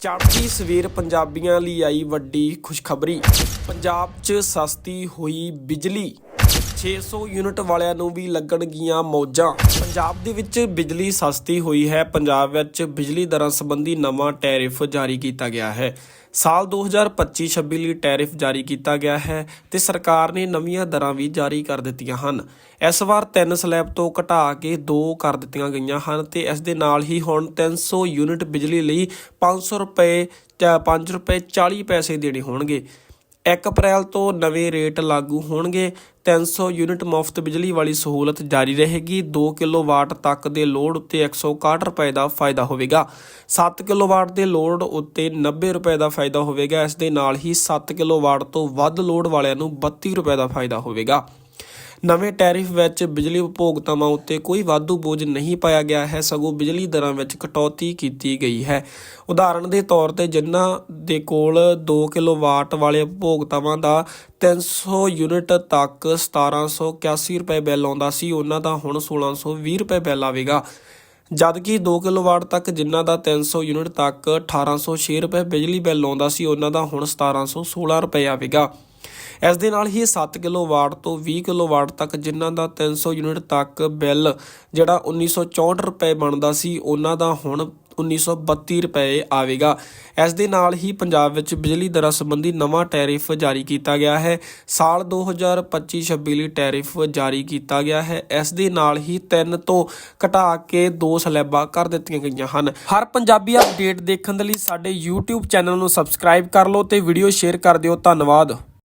ਚੜ੍ਹਦੀ ਸਵੇਰ ਪੰਜਾਬੀਆਂ ਲਈ ਆਈ ਵੱਡੀ ਖੁਸ਼ਖਬਰੀ। ਪੰਜਾਬ 'ਚ ਸਸਤੀ ਹੋਈ ਬਿਜਲੀ। 600 ਯੂਨਿਟ ਵਾਲਿਆਂ ਨੂੰ ਵੀ ਲੱਗਣਗੀਆਂ ਮੌਜਾਂ। ਪੰਜਾਬ ਦੇ ਵਿੱਚ ਬਿਜਲੀ ਸਸਤੀ ਹੋਈ ਹੈ। ਪੰਜਾਬ ਵਿੱਚ ਬਿਜਲੀ ਦਰਾਂ ਸੰਬੰਧੀ ਨਵਾਂ ਟੈਰਿਫ ਜਾਰੀ ਕੀਤਾ ਗਿਆ ਹੈ। ਸਾਲ 2025-26 ਲਈ ਟੈਰਿਫ ਜਾਰੀ ਕੀਤਾ ਗਿਆ ਹੈ ਤੇ ਸਰਕਾਰ ਨੇ ਨਵੀਆਂ ਦਰਾਂ ਵੀ ਜਾਰੀ ਕਰ ਦਿੱਤੀਆਂ ਹਨ। ਇਸ ਵਾਰ ਤਿੰਨ ਸਲੈਬ ਤੋਂ ਘਟਾ ਕੇ ਦੋ ਕਰ ਦਿੱਤੀਆਂ ਗਈਆਂ ਹਨ ਤੇ ਇਸ ਦੇ ਨਾਲ ਹੀ ਹੁਣ 300 ਯੂਨਿਟ ਬਿਜਲੀ ਲਈ 500 ਰੁਪਏ ਜਾਂ 5 ਰੁਪਏ 40 ਪੈਸੇ ਦੇਣੇ ਹੋਣਗੇ। 1 ਅਪ੍ਰੈਲ ਤੋਂ ਨਵੇਂ ਰੇਟ ਲਾਗੂ ਹੋਣਗੇ। 300 ਯੂਨਿਟ ਮੁਫਤ ਬਿਜਲੀ ਵਾਲੀ ਸਹੂਲਤ ਜਾਰੀ ਰਹੇਗੀ। 2 ਕਿਲੋਵਾਟ ਤੱਕ ਦੇ ਲੋਡ ਉੱਤੇ 161 ਰੁਪਏ ਦਾ ਫਾਇਦਾ ਹੋਵੇਗਾ। 7 ਕਿਲੋਵਾਟ ਦੇ ਲੋਡ ਉੱਤੇ 90 ਰੁਪਏ ਦਾ ਫਾਇਦਾ ਹੋਵੇਗਾ। ਇਸ ਦੇ ਨਾਲ ਹੀ 7 ਕਿਲੋਵਾਟ ਤੋਂ ਵੱਧ ਲੋਡ ਵਾਲਿਆਂ ਨੂੰ 32 ਰੁਪਏ ਦਾ ਫਾਇਦਾ ਹੋਵੇਗਾ। ਨਵੇਂ ਟੈਰਿਫ ਵਿੱਚ ਬਿਜਲੀ ਉਪਭੋਗਤਾਵਾਂ ਉੱਤੇ ਕੋਈ ਵਾਧੂ ਬੋਝ ਨਹੀਂ ਪਾਇਆ ਗਿਆ ਹੈ, ਸਗੋਂ ਬਿਜਲੀ ਦਰਾਂ ਵਿੱਚ ਕਟੌਤੀ ਕੀਤੀ ਗਈ ਹੈ। ਉਦਾਹਰਣ ਦੇ ਤੌਰ ਤੇ ਜਿਨ੍ਹਾਂ ਦੇ ਕੋਲ 2 ਕਿਲੋਵਾਟ ਵਾਲੇ ਉਪਭੋਗਤਾਵਾਂ ਦਾ 300 ਯੂਨਿਟ ਤੱਕ 1781 ਰੁਪਏ ਬਿੱਲ ਆਉਂਦਾ ਸੀ, ਉਹਨਾਂ ਦਾ ਹੁਣ 1620 ਰੁਪਏ ਬਿੱਲ ਆਵੇਗਾ। ਜਦਕਿ 2 ਕਿਲੋਵਾਟ ਤੱਕ ਜਿਨ੍ਹਾਂ ਦਾ 300 ਯੂਨਿਟ ਤੱਕ 1806 ਰੁਪਏ ਬਿਜਲੀ ਬਿੱਲ ਆਉਂਦਾ ਸੀ, ਉਹਨਾਂ ਦਾ ਹੁਣ 1716 ਰੁਪਏ ਆਵੇਗਾ। ਇਸ ਦੇ ਨਾਲ ਹੀ 7 ਕਿਲੋਵਾਟ ਤੋਂ 20 ਕਿਲੋਵਾਟ ਤੱਕ ਜਿਨ੍ਹਾਂ ਦਾ 300 ਯੂਨਿਟ ਤੱਕ ਬਿੱਲ ਜਿਹੜਾ 1964 ਰੁਪਏ ਬਣਦਾ ਸੀ, ਉਹਨਾਂ ਦਾ ਹੁਣ 1932 ਰੁਪਏ ਆਵੇਗਾ। ਇਸ ਦੇ ਨਾਲ ਹੀ ਪੰਜਾਬ ਵਿੱਚ ਬਿਜਲੀ ਦਰਾਂ ਸੰਬੰਧੀ ਨਵਾਂ ਟੈਰਿਫ ਜਾਰੀ ਕੀਤਾ ਗਿਆ ਹੈ। ਸਾਲ 2025-26 ਲਈ ਟੈਰਿਫ ਜਾਰੀ ਕੀਤਾ ਗਿਆ ਹੈ। ਇਸ ਦੇ ਨਾਲ ਹੀ ਤਿੰਨ ਤੋਂ ਘਟਾ ਕੇ ਦੋ ਸਲੈਬਾਂ ਕਰ ਦਿੱਤੀਆਂ ਗਈਆਂ ਹਨ। ਹਰ ਪੰਜਾਬੀ ਅਪਡੇਟ ਦੇਖਣ ਦੇ ਲਈ ਸਾਡੇ YouTube ਚੈਨਲ ਨੂੰ ਸਬਸਕ੍ਰਾਈਬ ਕਰ ਲਓ ਤੇ ਵੀਡੀਓ ਸ਼ੇਅਰ ਕਰ ਦਿਓ। ਧੰਨਵਾਦ।